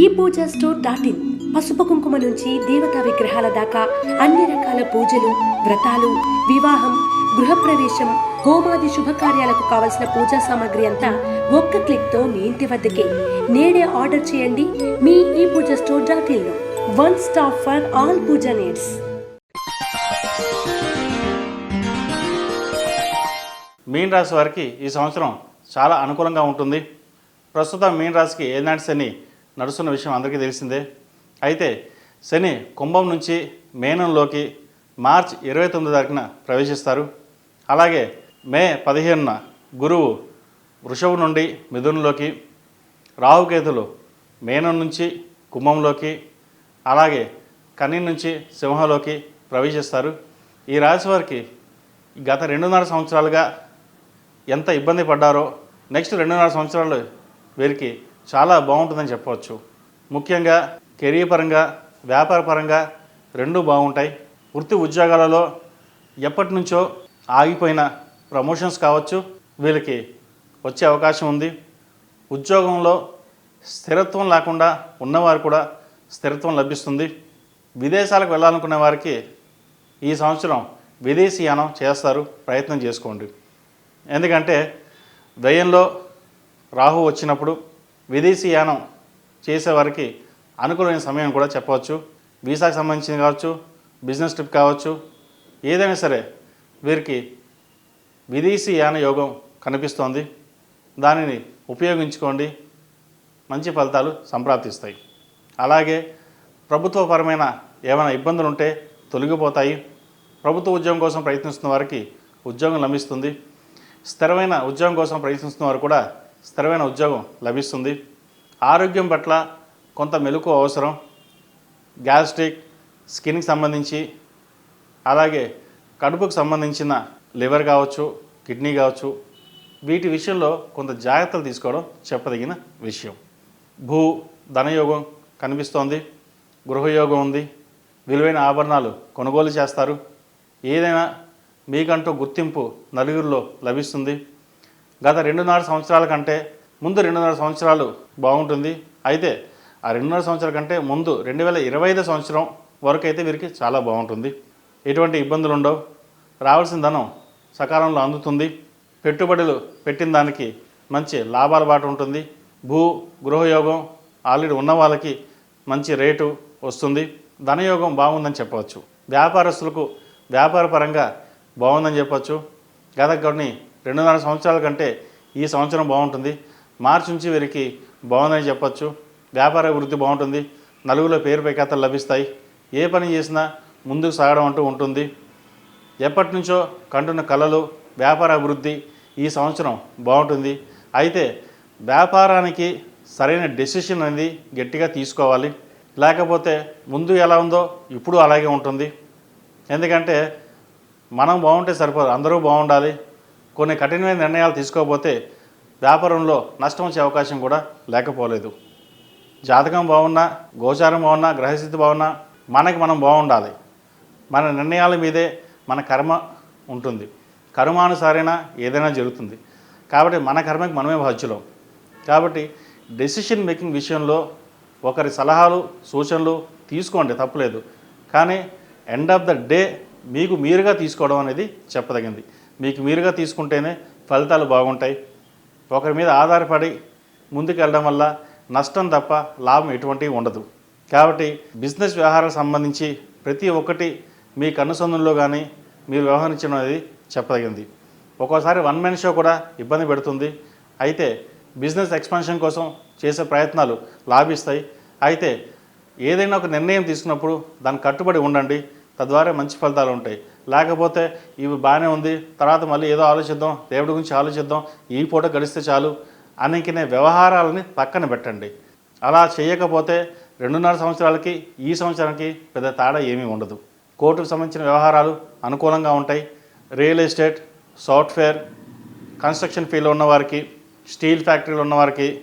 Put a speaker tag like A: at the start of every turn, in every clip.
A: ఈ Pooja store dot in. పసుపు కుంకుమ నుంచి దేవతా విగ్రహాల దాకా అన్ని రకాల పూజలు వ్రతాలు వివాహం గృహప్రవేశం హోమాది శుభకార్యాలకు కావలసిన పూజా సామాగ్రి అంతా ఒక్క క్లిక్తో మీ ఇంటి వద్దకే. నేడే ఆర్డర్ చేయండి మీ ఈ Pooja store dot in one stop for all Pooja needs.
B: Mean రాశి వారికి ఈ సంవత్సరం చాలా అనుకూలంగా ఉంటుంది. ప్రస్తుతం మీన్ రాశికి ఏనాటి శని నడుస్తున్న విషయం అందరికీ తెలిసిందే. అయితే శని కుంభం నుంచి మేనంలోకి మార్చ్ ఇరవై తొమ్మిది తారీఖున ప్రవేశిస్తారు. అలాగే మే పదిహేనున గురువు వృషభు నుండి మిథునంలోకి రాహుకేతులు మేనం నుంచి కుంభంలోకి అలాగే కన్ని నుంచి సింహంలోకి ప్రవేశిస్తారు. ఈ రాశి వారికి గత రెండున్నర సంవత్సరాలుగా ఎంత ఇబ్బంది పడ్డారో నెక్స్ట్ రెండున్నర సంవత్సరాలు వీరికి చాలా బాగుంటుందని చెప్పవచ్చు. ముఖ్యంగా కెరీర్ పరంగా వ్యాపార పరంగా రెండూ బాగుంటాయి. వృత్తి ఉద్యోగాలలో ఎప్పటి నుంచో ఆగిపోయిన ప్రమోషన్స్ కావచ్చు వీళ్ళకి వచ్చే అవకాశం ఉంది. ఉద్యోగంలో స్థిరత్వం లేకుండా ఉన్నవారు కూడా స్థిరత్వం లభిస్తుంది. విదేశాలకు వెళ్ళాలనుకునే వారికి ఈ సంవత్సరం విదేశీయానం చేస్తారు. ప్రయత్నం చేసుకోండి. ఎందుకంటే వ్యయంలో రాహు వచ్చినప్పుడు విదేశీ యానం చేసేవారికి అనుకూలమైన సమయం కూడా చెప్పవచ్చు. వీసాకు సంబంధించింది కావచ్చు బిజినెస్ ట్రిప్ కావచ్చు ఏదైనా సరే వీరికి విదేశీ యాన యోగం కనిపిస్తోంది. దానిని ఉపయోగించుకోండి. మంచి ఫలితాలు సంప్రాప్తిస్తాయి. అలాగే ప్రభుత్వపరమైన ఏమైనా ఇబ్బందులు ఉంటే తొలగిపోతాయి. ప్రభుత్వ ఉద్యోగం కోసం ప్రయత్నిస్తున్న వారికి ఉద్యోగం లభిస్తుంది. స్థిరమైన ఉద్యోగం కోసం ప్రయత్నిస్తున్న వారు కూడా స్థిరమైన ఉద్యోగం లభిస్తుంది. ఆరోగ్యం పట్ల కొంత మెలకు అవసరం. గ్యాస్ట్రిక్ స్కిన్కి సంబంధించి అలాగే కడుపుకు సంబంధించిన లివర్ కావచ్చు కిడ్నీ కావచ్చు వీటి విషయంలో కొంత జాగ్రత్తలు తీసుకోవడం చెప్పదగిన విషయం. భూ ధనయోగం కనిపిస్తోంది. గృహయోగం ఉంది. విలువైన ఆభరణాలు కొనుగోలు చేస్తారు. ఏదైనా మీకంటూ గుర్తింపు నలుగురిలో లభిస్తుంది. గత రెండున్నర సంవత్సరాల కంటే ముందు రెండున్నర సంవత్సరాలు బాగుంటుంది. అయితే ఆ రెండున్నర సంవత్సరాల కంటే ముందు రెండు వేల ఇరవై ఐదు సంవత్సరం వరకు అయితే వీరికి చాలా బాగుంటుంది. ఎటువంటి ఇబ్బందులు ఉండవు. రావాల్సిన ధనం సకాలంలో అందుతుంది. పెట్టుబడులు పెట్టిన దానికి మంచి లాభాల బాట ఉంటుంది. భూ గృహయోగం ఆల్రెడీ ఉన్న వాళ్ళకి మంచి రేటు వస్తుంది. ధనయోగం బాగుందని చెప్పవచ్చు. వ్యాపారస్తులకు వ్యాపార పరంగా బాగుందని చెప్పవచ్చు. గత కొన్ని రెండున్నర సంవత్సరాల కంటే ఈ సంవత్సరం బాగుంటుంది. మార్చి నుంచి వీరికి బాగుందని చెప్పచ్చు. వ్యాపార అభివృద్ధి బాగుంటుంది. నలుగులో పేరు పేకత్తలు లభిస్తాయి. ఏ పని చేసినా ముందుకు సాగడం అంటూ ఉంటుంది. ఎప్పటి నుంచో కంటున్న కళలు వ్యాపార అభివృద్ధి ఈ సంవత్సరం బాగుంటుంది. అయితే వ్యాపారానికి సరైన డెసిషన్ అనేది గట్టిగా తీసుకోవాలి. లేకపోతే ముందు ఎలా ఉందో ఇప్పుడు అలాగే ఉంటుంది. ఎందుకంటే మనం బాగుంటే సరిపోదు. అందరూ బాగుండాలి. కొన్ని కఠినమైన నిర్ణయాలు తీసుకోకపోతే వ్యాపారంలో నష్టం వచ్చే అవకాశం కూడా లేకపోలేదు. జాతకం బాగున్నా గోచారం బాగున్నా గ్రహస్థితి బాగున్నా మనకి మనం బాగుండాలి. మన నిర్ణయాల మీదే మన కర్మ ఉంటుంది. కర్మానుసారైనా ఏదైనా జరుగుతుంది. కాబట్టి మన కర్మకి మనమే బాధ్యులం. కాబట్టి డెసిషన్ మేకింగ్ విషయంలో ఒకరి సలహాలు సూచనలు తీసుకోండి తప్పులేదు. కానీ ఎండ్ ఆఫ్ ద డే మీకు మీరుగా తీసుకోవడం అనేది చెప్పదగింది. మీకు మీరుగా తీసుకుంటేనే ఫలితాలు బాగుంటాయి. ఒకరి మీద ఆధారపడి ముందుకెళ్ళడం వల్ల నష్టం తప్ప లాభం ఎటువంటివి ఉండదు. కాబట్టి బిజినెస్ వ్యవహారాలకు సంబంధించి ప్రతి ఒక్కటి మీ కనుసంధంలో కానీ మీరు వ్యవహరించడం అనేది చెప్పదగింది. ఒక్కోసారి వన్ మ్యాన్ షో కూడా ఇబ్బంది పెడుతుంది. అయితే బిజినెస్ ఎక్స్పాన్షన్ కోసం చేసే ప్రయత్నాలు లాభిస్తాయి. అయితే ఏదైనా ఒక నిర్ణయం తీసుకున్నప్పుడు దానికి కట్టుబడి ఉండండి. తద్వారా మంచి ఫలితాలు ఉంటాయి. లేకపోతే ఇవి బాగానే ఉంది. తర్వాత మళ్ళీ ఏదో ఆలోచిద్దాం దేవుడి గురించి ఆలోచిద్దాం ఈ పూట గడిస్తే చాలు అనేకనే వ్యవహారాలని పక్కన పెట్టండి. అలా చేయకపోతే రెండున్నర సంవత్సరాలకి ఈ సంవత్సరానికి పెద్ద తేడా ఏమీ ఉండదు. కోర్టుకు సంబంధించిన వ్యవహారాలు అనుకూలంగా ఉంటాయి. Real estate software construction field ఉన్నవారికి స్టీల్ ఫ్యాక్టరీలు ఉన్నవారికి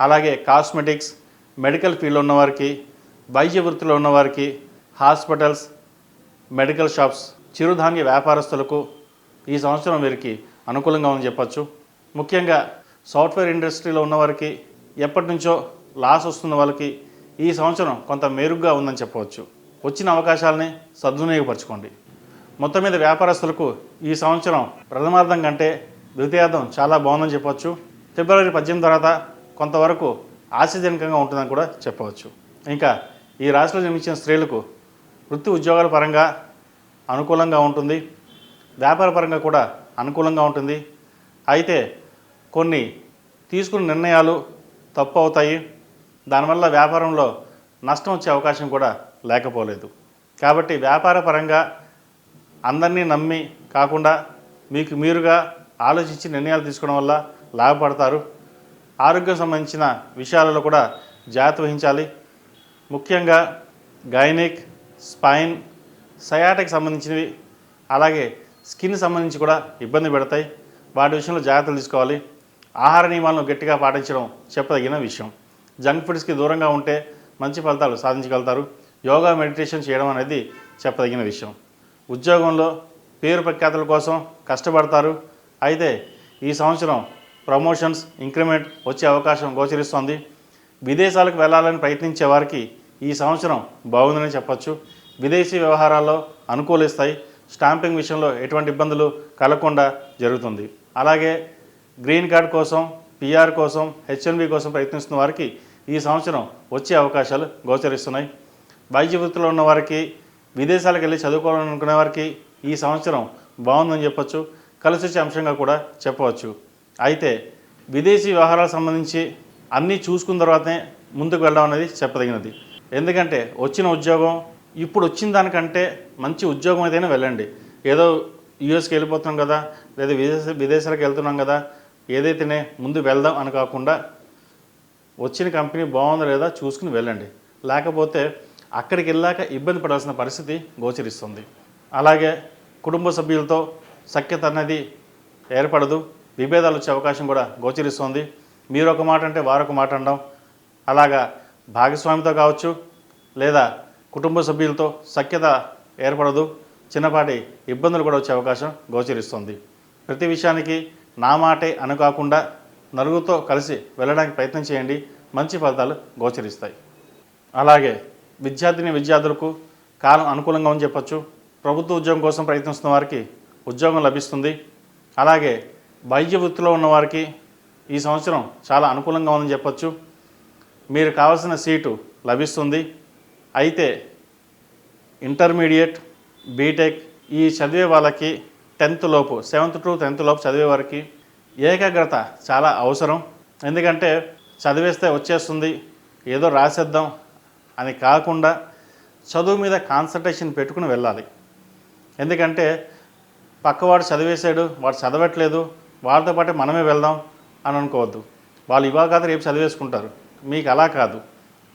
B: అలాగే కాస్మెటిక్స్ మెడికల్ ఫీల్డ్ ఉన్నవారికి వైద్య వృత్తిలో ఉన్నవారికి హాస్పిటల్స్ మెడికల్ షాప్స్ చిరుధాన్య వ్యాపారస్తులకు ఈ సంవత్సరం వీరికి అనుకూలంగా ఉందని చెప్పచ్చు. ముఖ్యంగా సాఫ్ట్వేర్ ఇండస్ట్రీలో ఉన్నవారికి ఎప్పటి నుంచో లాస్ వస్తున్న వాళ్ళకి ఈ సంవత్సరం కొంత మెరుగ్గా ఉందని చెప్పవచ్చు వచ్చిన అవకాశాలని సద్వినియోగపరచుకోండి. మొత్తం మీద వ్యాపారస్తులకు ఈ సంవత్సరం ప్రథమార్థం కంటే ద్వితీయార్థం చాలా బాగుందని చెప్పవచ్చు ఫిబ్రవరి పద్దెనిమిది తర్వాత కొంతవరకు ఆశాజనకంగా ఉంటుందని కూడా చెప్పవచ్చు ఇంకా ఈ రాశిలో జన్మించిన స్త్రీలకు వృత్తి ఉద్యోగాల పరంగా అనుకూలంగా ఉంటుంది. వ్యాపార పరంగా కూడా అనుకూలంగా ఉంటుంది. అయితే కొన్ని తీసుకున్న నిర్ణయాలు తప్పు అవుతాయి. దానివల్ల వ్యాపారంలో నష్టం వచ్చే అవకాశం కూడా లేకపోలేదు. కాబట్టి వ్యాపార పరంగా అందరినీ నమ్మి కాకుండా మీకు మీరుగా ఆలోచించి నిర్ణయాలు తీసుకోవడం వల్ల లాభపడతారు. ఆరోగ్యం సంబంధించిన విషయాలలో కూడా జాగ్రత్త వహించాలి. ముఖ్యంగా గైనిక్ స్పైన్ సయాటిక్ సంబంధించినవి అలాగే స్కిన్ సంబంధించి కూడా ఇబ్బంది పెడతాయి. వాటి విషయంలో జాగ్రత్తలు తీసుకోవాలి. ఆహార నియమాలను గట్టిగా పాటించడం చెప్పదగిన విషయం. జంక్ ఫుడ్స్కి దూరంగా ఉంటే మంచి ఫలితాలు సాధించగలుగుతారు. యోగా మెడిటేషన్ చేయడం అనేది చెప్పదగిన విషయం. ఉద్యోగంలో పేరు ప్రఖ్యాతుల కోసం కష్టపడతారు. అయితే ఈ సంవత్సరం ప్రమోషన్స్ ఇంక్రిమెంట్ వచ్చే అవకాశం గోచరిస్తోంది. విదేశాలకు వెళ్ళాలని ప్రయత్నించే వారికి ఈ సంవత్సరం బాగుందని చెప్పచ్చు. విదేశీ వ్యవహారాల్లో అనుకూలిస్తాయి. స్టాంపింగ్ విషయంలో ఎటువంటి ఇబ్బందులు కలగకుండా జరుగుతుంది. అలాగే గ్రీన్ కార్డ్ కోసం పిఆర్ కోసం హెచ్ఎన్బి కోసం ప్రయత్నిస్తున్న వారికి ఈ సంవత్సరం వచ్చే అవకాశాలు గోచరిస్తున్నాయి. వైద్య వృత్తిలో ఉన్న వారికి విదేశాలకు వెళ్ళి చదువుకోవాలనుకునే వారికి ఈ సంవత్సరం బాగుందని చెప్పొచ్చు. కలిసి వచ్చే అంశంగా కూడా చెప్పవచ్చు. అయితే విదేశీ వ్యవహారాలకు సంబంధించి అన్నీ చూసుకున్న తర్వాతనే ముందుకు వెళ్ళడం అనేది చెప్పదగినది. ఎందుకంటే వచ్చిన ఉద్యోగం ఇప్పుడు వచ్చిన దానికంటే మంచి ఉద్యోగం ఏదైనా వెళ్ళండి. ఏదో యూఎస్కి వెళ్ళిపోతున్నాం కదా లేదా విదేశ విదేశాలకు వెళ్తున్నాం కదా ఏదైతేనే ముందు వెళ్దాం అని కాకుండా వచ్చిన కంపెనీ బాగుందో లేదా చూసుకుని వెళ్ళండి. లేకపోతే అక్కడికి వెళ్ళాక ఇబ్బంది పడాల్సిన పరిస్థితి గోచరిస్తుంది. అలాగే కుటుంబ సభ్యులతో సఖ్యత అనేది ఏర్పడదు. విభేదాలు వచ్చే అవకాశం కూడా గోచరిస్తుంది. మీరు ఒక మాట అంటే వారొక మాట అనడం. అలాగా భాగస్వామితో కావచ్చు లేదా కుటుంబ సభ్యులతో సఖ్యత ఏర్పడదు. చిన్నపాటి ఇబ్బందులు కూడా వచ్చే అవకాశం గోచరిస్తుంది. ప్రతి విషయానికి నా మాటే అనుకాకుండా నలుగురితో కలిసి వెళ్ళడానికి ప్రయత్నం చేయండి. మంచి ఫలితాలు గోచరిస్తాయి. అలాగే విద్యార్థిని విద్యార్థులకు కాలం అనుకూలంగా అని చెప్పచ్చు. ప్రభుత్వ ఉద్యోగం కోసం ప్రయత్నిస్తున్న వారికి ఉద్యోగం లభిస్తుంది. అలాగే వైద్య వృత్తిలో ఉన్నవారికి ఈ సంవత్సరం చాలా అనుకూలంగా ఉందని చెప్పచ్చు. మీరు కావాల్సిన సీటు లభిస్తుంది. అయితే ఇంటర్మీడియట్ బీటెక్ ఈ చదివే వాళ్ళకి టెన్త్ లోపు సెవెంత్ టు టెన్త్ లోపు చదివే వారికి ఏకాగ్రత చాలా అవసరం. ఎందుకంటే చదివేస్తే వచ్చేస్తుంది ఏదో రాసేద్దాం అని కాకుండా చదువు మీద కాన్సన్ట్రేషన్ పెట్టుకుని వెళ్ళాలి. ఎందుకంటే పక్కవాడు చదివేశాడు వాడు చదవట్లేదు వాళ్ళతో పాటు మనమే వెళ్దాం అని అనుకోవద్దు. వాళ్ళు ఇవాళ కాదు రేపు చదివేసుకుంటారు. మీకు అలా కాదు.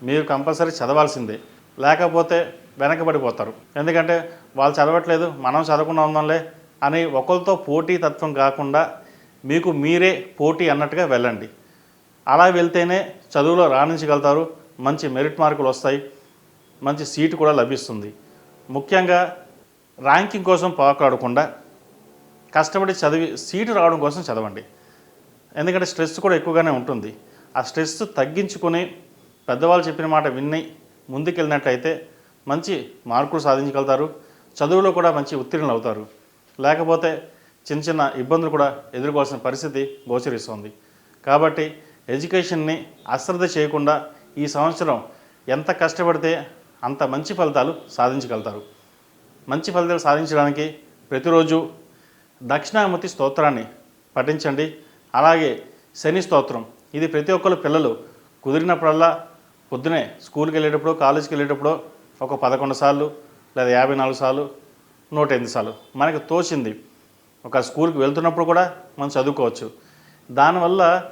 B: మీరు కంపల్సరీ చదవాల్సిందే. లేకపోతే వెనకబడిపోతారు. ఎందుకంటే వాళ్ళు చదవట్లేదు మనం చదవకుండా ఉందంలే అని ఒకరితో పోటీ తత్వం కాకుండా మీకు మీరే పోటీ అన్నట్టుగా వెళ్ళండి. అలా వెళ్తేనే చదువులో రాణించగలుగుతారు. మంచి మెరిట్ మార్కులు వస్తాయి. మంచి సీటు కూడా లభిస్తుంది. ముఖ్యంగా ర్యాంకింగ్ కోసం పోకాడకుండా కష్టపడి చదివి సీటు రావడం కోసం చదవండి. ఎందుకంటే స్ట్రెస్ కూడా ఎక్కువగానే ఉంటుంది. ఆ స్ట్రెస్ తగ్గించుకొని పెద్దవాళ్ళు చెప్పిన మాట విన్ని ముందుకెళ్ళినట్లయితే మంచి మార్కులు సాధించగలుగుతారు. చదువులో కూడా మంచి ఉత్తీర్ణులు అవుతారు. లేకపోతే చిన్న చిన్న ఇబ్బందులు కూడా ఎదుర్కోవాల్సిన పరిస్థితి గోచరిస్తుంది. కాబట్టి ఎడ్యుకేషన్ని అశ్రద్ధ చేయకుండా ఈ సంవత్సరం ఎంత కష్టపడితే అంత మంచి ఫలితాలు సాధించగలుగుతారు. మంచి ఫలితాలు సాధించడానికి ప్రతిరోజు దక్షిణామూర్తి స్తోత్రాన్ని పఠించండి. అలాగే శని స్తోత్రం ఇది ప్రతి ఒక్కరు పిల్లలు. కుదిరినప్పుడల్లా పొద్దునే స్కూల్కి వెళ్ళేటప్పుడు కాలేజీకి వెళ్ళేటప్పుడు ఒక పదకొండు సార్లు లేదా యాభై నాలుగు సార్లు నూట ఎనిమిది సార్లు మనకి తోచింది. ఒక స్కూల్కి వెళ్తున్నప్పుడు కూడా మనం చదువుకోవచ్చు. దానివల్ల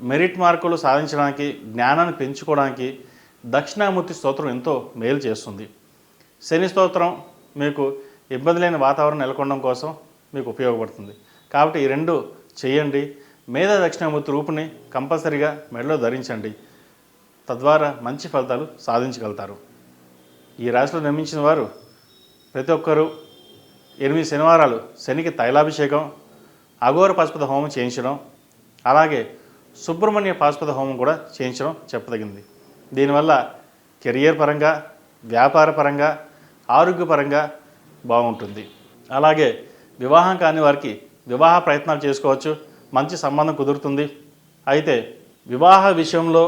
B: మెరిట్ మార్కులు సాధించడానికి జ్ఞానాన్ని పెంచుకోవడానికి దక్షిణామూర్తి స్తోత్రం ఎంతో మేలు చేస్తుంది. శని స్తోత్రం మీకు ఇబ్బంది లేని వాతావరణం నెలకొనడం కోసం మీకు ఉపయోగపడుతుంది. కాబట్టి ఈ రెండు చేయండి. మేధా దక్షిణామూర్తి రూపుని కంపల్సరిగా మెడలో ధరించండి. తద్వారా మంచి ఫలితాలు సాధించగలుగుతారు. ఈ రాశిలో నిర్మించిన వారు ప్రతి ఒక్కరూ ఎనిమిది శనివారాలు శనికి తైలాభిషేకం అఘోర పశుపత హోమం చేయించడం అలాగే సుబ్రహ్మణ్య పాశుపత హోమం కూడా చేయించడం చెప్పదగింది. దీనివల్ల కెరియర్ పరంగా వ్యాపార పరంగా ఆరోగ్యపరంగా బాగుంటుంది. అలాగే వివాహం కాని వారికి వివాహ ప్రయత్నాలు చేసుకోవచ్చు. మంచి సంబంధం కుదురుతుంది. అయితే వివాహ విషయంలో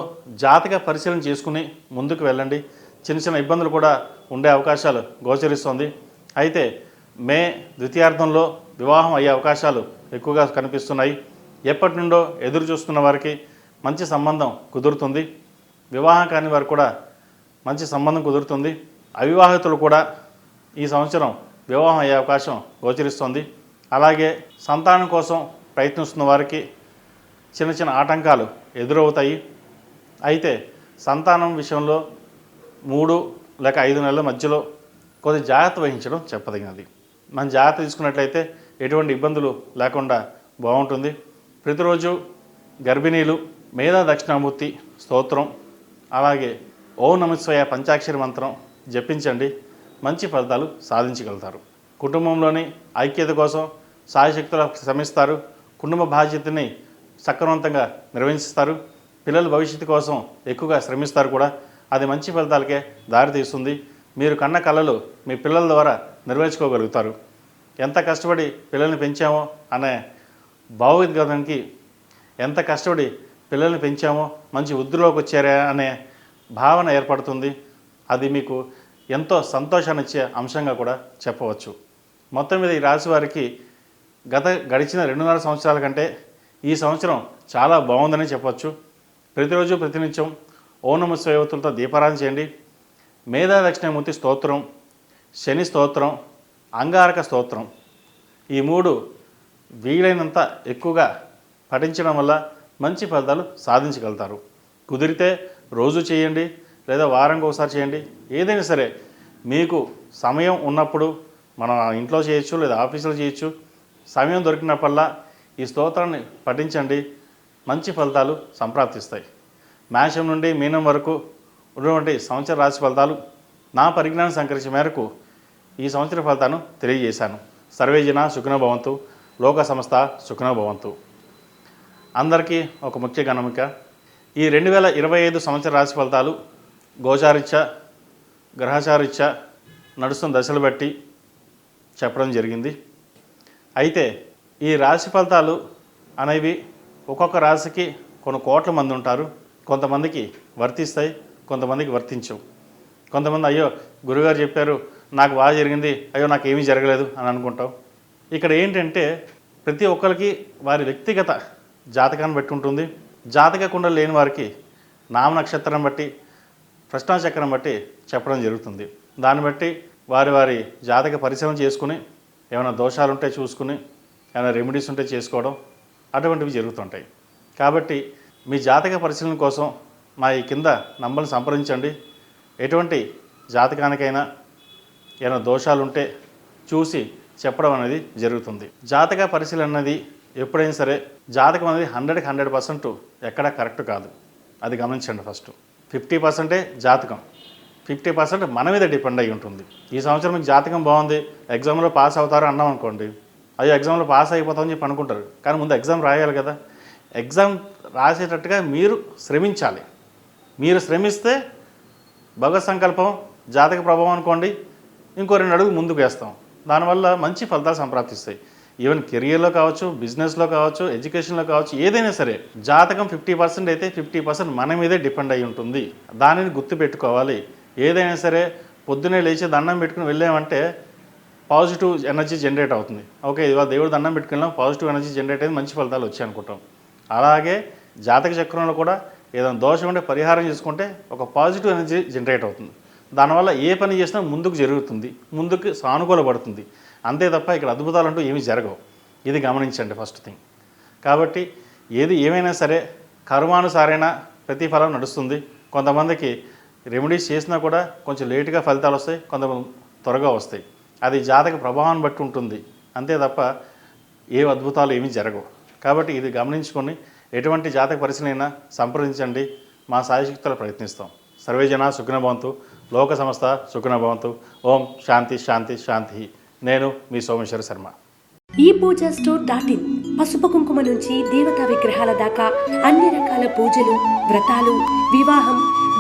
B: జాతక పరిశీలన చేసుకుని ముందుకు వెళ్ళండి. చిన్న చిన్న ఇబ్బందులు కూడా ఉండే అవకాశాలు గోచరిస్తుంది. అయితే మే ద్వితీయార్థంలో వివాహం అయ్యే అవకాశాలు ఎక్కువగా కనిపిస్తున్నాయి. ఎప్పటి నుండో ఎదురు చూస్తున్న వారికి మంచి సంబంధం కుదురుతుంది. వివాహం కాని వారు కూడా మంచి సంబంధం కుదురుతుంది. అవివాహితులు కూడా ఈ సంవత్సరం వివాహం అయ్యే అవకాశం గోచరిస్తుంది. అలాగే సంతానం కోసం ప్రయత్నిస్తున్న వారికి చిన్న చిన్న ఆటంకాలు ఎదురవుతాయి. అయితే సంతానం విషయంలో మూడు లేక ఐదు నెలల మధ్యలో కొద్ది జాగ్రత్త వహించడం చెప్పదగినది. మనం జాగ్రత్త తీసుకున్నట్లయితే ఎటువంటి ఇబ్బందులు లేకుండా బాగుంటుంది. ప్రతిరోజు గర్భిణీలు మేధా దక్షిణామూర్తి స్తోత్రం అలాగే ఓం నమస్వయ పంచాక్షరి మంత్రం జపించండి. మంచి ఫలితాలు సాధించగలుగుతారు. కుటుంబంలోని ఐక్యత కోసం సాయశక్తుల శ్రమిస్తారు. కుటుంబ బాధ్యతని సక్రమంతంగా నిర్వహిస్తారు. పిల్లల భవిష్యత్తు కోసం ఎక్కువగా శ్రమిస్తారు కూడా. అది మంచి ఫలితాలకే దారితీస్తుంది మీరు కన్న కళలు మీ పిల్లల ద్వారా నెరవేర్చుకోగలుగుతారు. ఎంత కష్టపడి పిల్లల్ని పెంచామో అనే భావోద్గతానికి ఎంత కష్టపడి పిల్లల్ని పెంచామో మంచి వృద్ధిలోకి వచ్చారా అనే భావన ఏర్పడుతుంది. అది మీకు ఎంతో సంతోషాన్నిచ్చే అంశంగా కూడా చెప్పవచ్చు. మొత్తం మీద ఈ రాశి వారికి గత గడిచిన రెండున్నర సంవత్సరాల కంటే ఈ సంవత్సరం చాలా బాగుందని చెప్పవచ్చు ప్రతిరోజు ప్రతినిత్యం ఓనమ సేవతులతో దీపారాధన చేయండి. మేధా దక్షిణమూర్తి స్తోత్రం శని స్తోత్రం అంగారక స్తోత్రం ఈ మూడు వీలైనంత ఎక్కువగా పఠించడం వల్ల మంచి ఫలితాలు సాధించగలుగుతారు. కుదిరితే రోజు చేయండి లేదా వారంకి ఒకసారి చేయండి. ఏదైనా సరే మీకు సమయం ఉన్నప్పుడు మనం ఇంట్లో చేయొచ్చు లేదా ఆఫీసులో చేయొచ్చు. సమయం దొరికినప్పుడల్లా ఈ స్తోత్రాన్ని పఠించండి. మంచి ఫలితాలు సంప్రాప్తిస్తాయి. మేషం నుండి మీనం వరకు ఉన్నటువంటి సంవత్సర రాశి ఫలితాలు నా పరిజ్ఞానం సంకరించే మేరకు ఈ సంవత్సర ఫలితాలను తెలియజేశాను. సర్వేజన సుఖన భవంతు. లోక సంస్థ సుఖన భవంతు. అందరికీ ఒక ముఖ్య గణమిక ఈ రెండు వేల ఇరవై ఐదు సంవత్సర రాశి ఫలితాలు గోచారిత్య గ్రహచారిత్య నడుస్తున్న దశలు బట్టి చెప్పడం జరిగింది. అయితే ఈ రాశి ఫలితాలు అనేవి ఒక్కొక్క రాశికి కొన్ని కోట్ల మంది ఉంటారు. కొంతమందికి వర్తిస్తాయి కొంతమందికి వర్తించవు. కొంతమంది అయ్యో గురుగారు చెప్పారు నాకు బాగా జరిగింది అయ్యో నాకు ఏమీ జరగలేదు అని అనుకుంటాం ఇక్కడ ఏంటంటే ప్రతి ఒక్కరికి వారి వ్యక్తిగత జాతకాన్ని బట్టి ఉంటుంది. జాతక కుండలు లేని వారికి నామ నక్షత్రం బట్టి ప్రశ్నాచక్రం బట్టి చెప్పడం జరుగుతుంది. దాన్ని బట్టి వారి వారి జాతక పరిశ్రమ చేసుకుని ఏమైనా దోషాలు ఉంటే చూసుకుని ఏమైనా రెమెడీస్ ఉంటే చేసుకోవడం అటువంటివి జరుగుతుంటాయి. కాబట్టి మీ జాతక పరిశీలన కోసం మా ఈ కింద నంబర్ని సంప్రదించండి. ఎటువంటి జాతకానికైనా ఏమైనా దోషాలు ఉంటే చూసి చెప్పడం అనేది జరుగుతుంది. జాతక పరిశీలన అనేది ఎప్పుడైనా సరే జాతకం అనేది హండ్రెడ్కి హండ్రెడ్ పర్సెంట్ ఎక్కడ కరెక్ట్ కాదు. అది గమనించండి ఫస్ట్. ఫిఫ్టీ పర్సెంటే జాతకం. ఫిఫ్టీ పర్సెంట్ మన మీద డిపెండ్ అయి ఉంటుంది. ఈ సంవత్సరం మీకు జాతకం బాగుంది ఎగ్జామ్లో పాస్ అవుతారు అన్నాం అనుకోండి. అయ్యో ఎగ్జామ్లో పాస్ అయిపోతామని చెప్పి అనుకుంటారు. కానీ ముందు ఎగ్జామ్ రాయాలి కదా. ఎగ్జామ్ రాసేటట్టుగా మీరు శ్రమించాలి. మీరు శ్రమిస్తే భగవత్ సంకల్పం జాతక ప్రభావం అనుకోండి ఇంకో రెండు అడుగు ముందుకు వేస్తాం. దానివల్ల మంచి ఫలితాలు సంప్రాప్తిస్తాయి. ఈవెన్ కెరియర్లో కావచ్చు బిజినెస్లో కావచ్చు ఎడ్యుకేషన్లో కావచ్చు ఏదైనా సరే జాతకం ఫిఫ్టీ పర్సెంట్ అయితే ఫిఫ్టీ పర్సెంట్ మన మీదే డిపెండ్ అయి ఉంటుంది. దానిని గుర్తుపెట్టుకోవాలి. ఏదైనా సరే పొద్దునే లేచి దండం పెట్టుకుని వెళ్ళామంటే పాజిటివ్ ఎనర్జీ జనరేట్ అవుతుంది. ఓకే ఇవాళ దేవుడు దండం పెట్టుకున్నాం పాజిటివ్ ఎనర్జీ జనరేట్ అయ్యి మంచి ఫలితాలు వచ్చాయి అనుకుంటాం. అలాగే జాతక చక్రంలో కూడా ఏదైనా దోషం ఉంటే పరిహారం చేసుకుంటే ఒక పాజిటివ్ ఎనర్జీ జనరేట్ అవుతుంది. దానివల్ల ఏ పని చేసినా ముందుకు జరుగుతుంది ముందుకు సానుకూల పడుతుంది అంతే తప్ప ఇక్కడ అద్భుతాలు అంటూ ఏమీ జరగవు. ఇది గమనించండి ఫస్ట్ థింగ్. కాబట్టి ఏది ఏమైనా సరే కర్మానుసారైన ప్రతిఫలం నడుస్తుంది. కొంతమందికి రెమెడీస్ చేసినా కూడా కొంచెం లేటుగా ఫలితాలు వస్తాయి కొంత త్వరగా వస్తాయి. అది జాతక ప్రభావాన్ని బట్టి ఉంటుంది. అంతే తప్ప ఏ అద్భుతాలు ఏమీ జరగవు. కాబట్టి ఇది గమనించుకొని ఎటువంటి జాతక పరిశీలన సంప్రదించండి. మా సాయశక్తులు ప్రయత్నిస్తాం. సర్వేజన సుఖినభవంతు లోక సంస్థ సుఖినభవంతు ఓం శాంతి శాంతి శాంతి. నేను మీ సోమేశ్వర శర్మ.
A: ఈ పూజ స్టోర్ డాట్ ఇన్ పసుపు కుంకుమ నుంచి దేవతా విగ్రహాల దాకా అన్ని రకాల పూజలు వ్రతాలు వివాహం